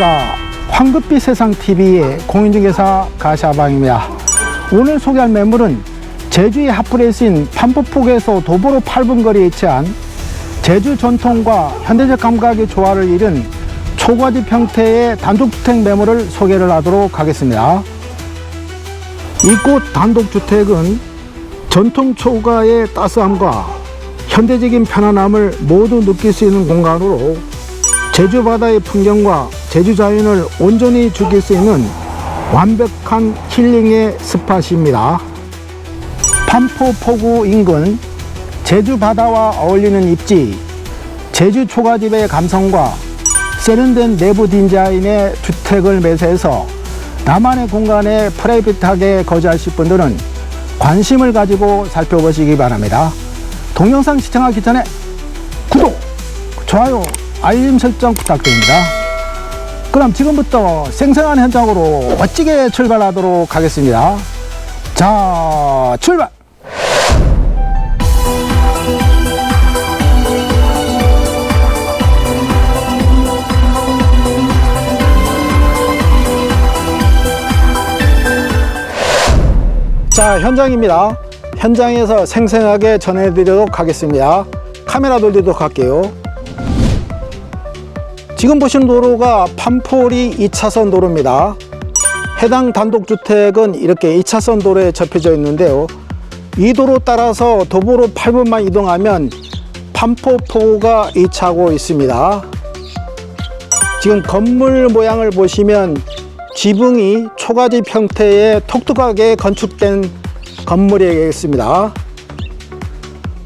안녕하십니까 황급빛 세상 TV의 공인중개사 가샤방입니다. 오늘 소개할 매물은 제주의 핫플레이스인 판포폭에서 도보로 8분 거리에 위치한 제주 전통과 현대적 감각의 조화를 이룬 초가집 형태의 단독주택 매물을 소개를 하도록 하겠습니다. 이곳 단독주택은 전통 초가의 따스함과 현대적인 편안함을 모두 느낄 수 있는 공간으로 제주 바다의 풍경과 제주 자연을 온전히 즐길 수 있는 완벽한 힐링의 스팟입니다. 판포 포구 인근 제주 바다와 어울리는 입지, 제주 초가집의 감성과 세련된 내부 디자인의 주택을 매수해서 나만의 공간에 프라이빗하게 거주하실 분들은 관심을 가지고 살펴보시기 바랍니다. 동영상 시청하기 전에 구독, 좋아요, 알림 설정 부탁드립니다. 그럼 지금부터 생생한 현장으로 멋지게 출발하도록 하겠습니다. 자, 출발! 자, 현장입니다. 현장에서 생생하게 전해드리도록 하겠습니다. 카메라 돌리도록 할게요. 지금 보시는 도로가 판포리 2차선 도로입니다. 해당 단독주택은 이렇게 2차선 도로에 접혀져 있는데요. 이 도로 따라서 도보로 8분만 이동하면 판포포가 위치하고 있습니다. 지금 건물 모양을 보시면 지붕이 초가집 형태의 독특하게 건축된 건물이겠습니다.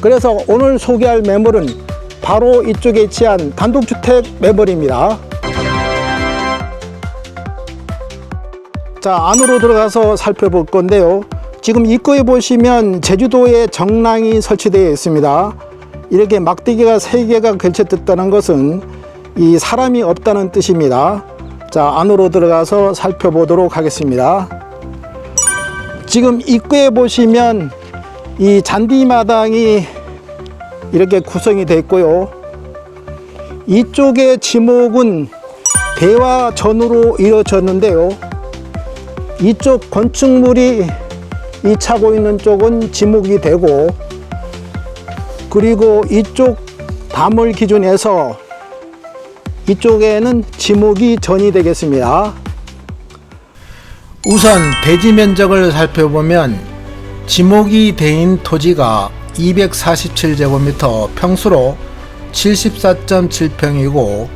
그래서 오늘 소개할 매물은 바로 이쪽에 위치한 단독주택 매물입니다. 자, 안으로 들어가서 살펴볼 건데요. 지금 입구에 보시면 제주도의 정랑이 설치되어 있습니다. 이렇게 막대기가 세개가 걸쳐졌다는 것은 이 사람이 없다는 뜻입니다. 자, 안으로 들어가서 살펴보도록 하겠습니다. 지금 입구에 보시면 이 잔디마당이 이렇게 구성이 되어 있고요. 이쪽의 지목은 대화 전으로 이루어졌는데요. 이쪽 건축물이 이 차고 있는 쪽은 지목이 되고 그리고 이쪽 담을 기준해서 이쪽에는 지목이 전이 되겠습니다. 우선 대지 면적을 살펴보면 지목이 대인 토지가 247제곱미터 평수로 74.7평이고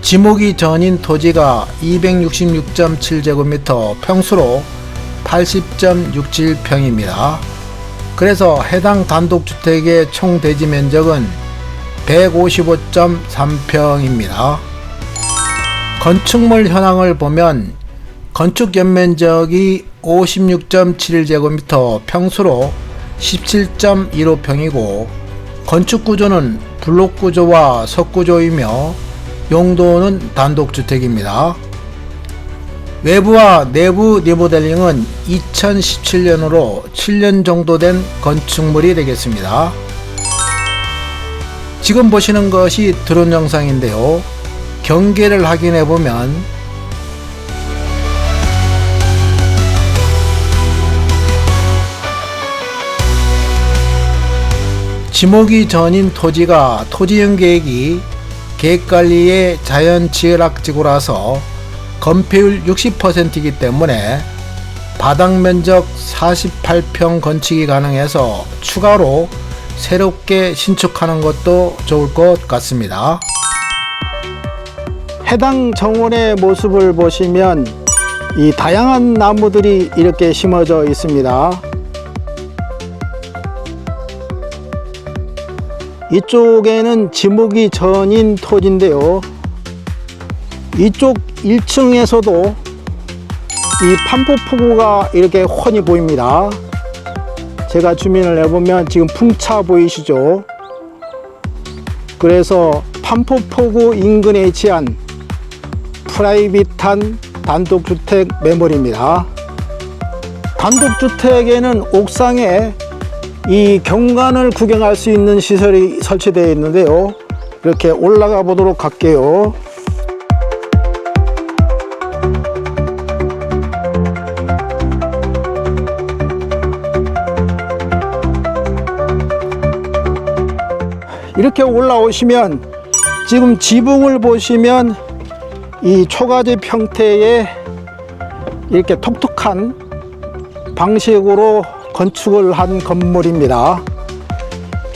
지목이 전인 토지가 266.7제곱미터 평수로 80.67평입니다. 그래서 해당 단독주택의 총 대지 면적은 155.3평입니다. 건축물 현황을 보면 건축 연면적이 56.7제곱미터 평수로 17.15평이고 건축 구조는 블록 구조와 석 구조이며 용도는 단독주택입니다. 외부와 내부 리모델링은 2017년으로 7년 정도 된 건축물이 되겠습니다. 지금 보시는 것이 드론 영상인데요. 경계를 확인해 보면 지목이 전인 토지가 토지형 계획이 계획관리의 자연지열학지구라서 건폐율 60%이기 때문에 바닥 면적 48평 건축이 가능해서 추가로 새롭게 신축하는 것도 좋을 것 같습니다. 해당 정원의 모습을 보시면 이 다양한 나무들이 이렇게 심어져 있습니다. 이쪽에는 지목이 전인 토지인데요. 이쪽 1층에서도 이 판포포구가 이렇게 훤히 보입니다. 제가 주민을 해보면 지금 풍차 보이시죠? 그래서 판포포구 인근에 위치한 프라이빗한 단독주택 매물입니다. 단독주택에는 옥상에 이 경관을 구경할 수 있는 시설이 설치되어 있는데요. 이렇게 올라가 보도록 할게요. 이렇게 올라오시면 지금 지붕을 보시면 이 초가지 평태에 이렇게 톡톡한 방식으로 건축을 한 건물입니다.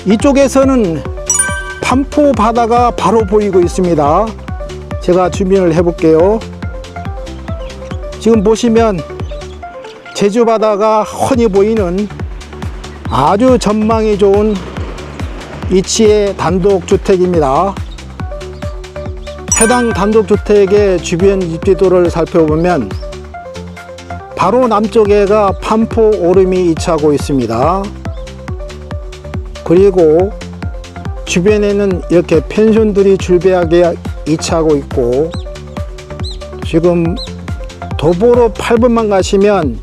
이쪽에서는 반포 바다가 바로 보이고 있습니다. 제가 주민을 해볼게요. 지금 보시면 제주 바다가 훤히 보이는 아주 전망이 좋은 위치의 단독주택입니다. 해당 단독주택의 주변 입지도를 살펴보면 바로 남쪽에가 판포 오름이 위치하고 있습니다. 그리고 주변에는 이렇게 펜션들이 줄배하게 위치하고 있고 지금 도보로 8분만 가시면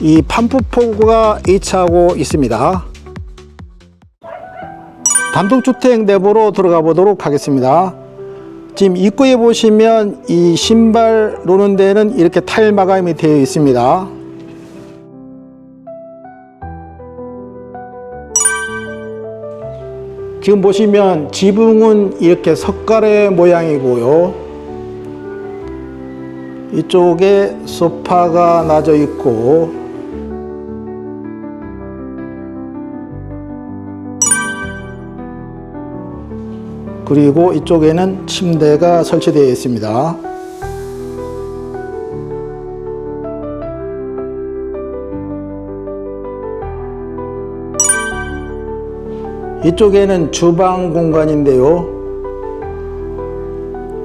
이 판포포구가 위치하고 있습니다. 단독주택 내부로 들어가 보도록 하겠습니다. 지금 입구에 보시면 이 신발 놓는 데는 이렇게 타일 마감이 되어 있습니다. 지금 보시면 지붕은 이렇게 석가래 모양이고요. 이쪽에 소파가 놔져 있고 그리고 이쪽에는 침대가 설치되어 있습니다. 이쪽에는 주방 공간인데요.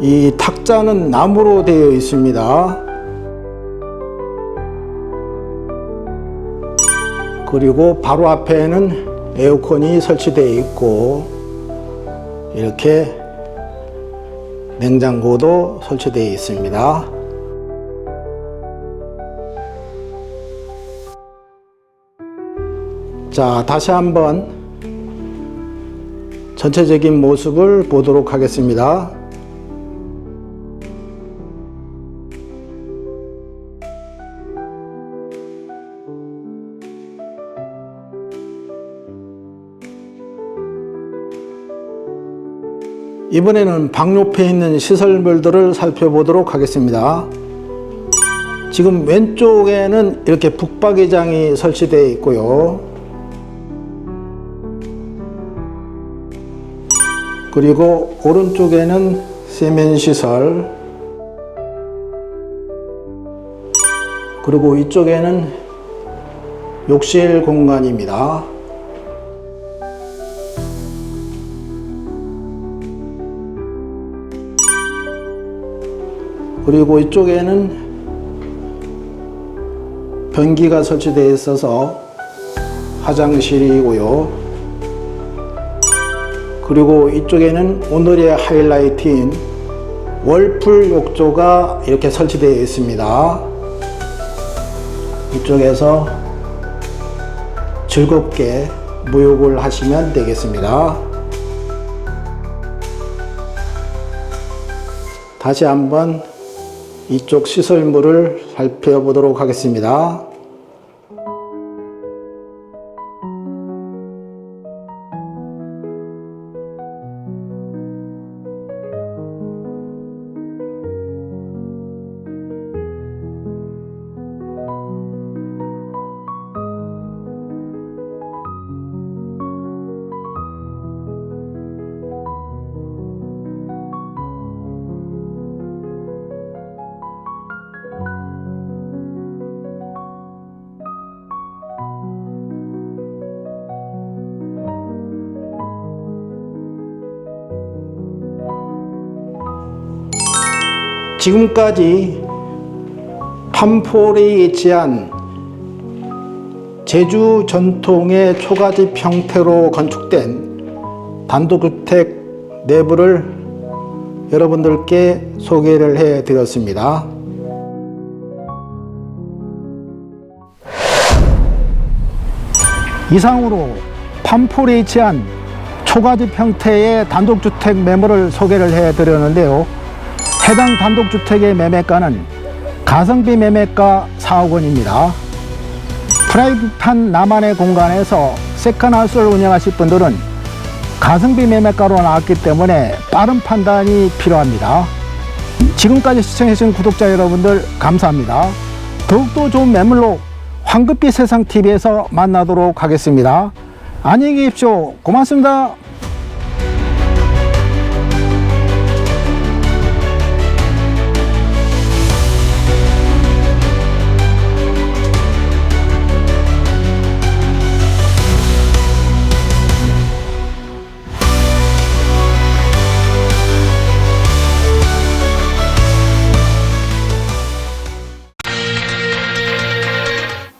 이 탁자는 나무로 되어 있습니다. 그리고 바로 앞에는 에어컨이 설치되어 있고 이렇게 냉장고도 설치되어 있습니다. 자, 다시 한번 전체적인 모습을 보도록 하겠습니다. 이번에는 방 옆에 있는 시설물들을 살펴보도록 하겠습니다. 지금 왼쪽에는 이렇게 북박이장이 설치되어 있고요. 그리고 오른쪽에는 세면 시설. 그리고 이쪽에는 욕실 공간입니다. 그리고 이쪽에는 변기가 설치되어 있어서 화장실이고요. 그리고 이쪽에는 오늘의 하이라이트인 월풀 욕조가 이렇게 설치되어 있습니다. 이쪽에서 즐겁게 목욕을 하시면 되겠습니다. 다시 한번 이쪽 시설물을 살펴보도록 하겠습니다. 지금까지 판포에 위치한 제주 전통의 초가집 형태로 건축된 단독주택 내부를 여러분들께 소개를 해 드렸습니다. 이상으로 판포에 위치한 초가집 형태의 단독주택 매물을 소개를 해 드렸는데요. 해당 단독주택의 매매가는 가성비 매매가 4억 원입니다. 프라이빗한 나만의 공간에서 세컨하우스를 운영하실 분들은 가성비 매매가로 나왔기 때문에 빠른 판단이 필요합니다. 지금까지 시청해주신 구독자 여러분들 감사합니다. 더욱더 좋은 매물로 황급히 세상 TV에서 만나도록 하겠습니다. 안녕히 계십시오. 고맙습니다.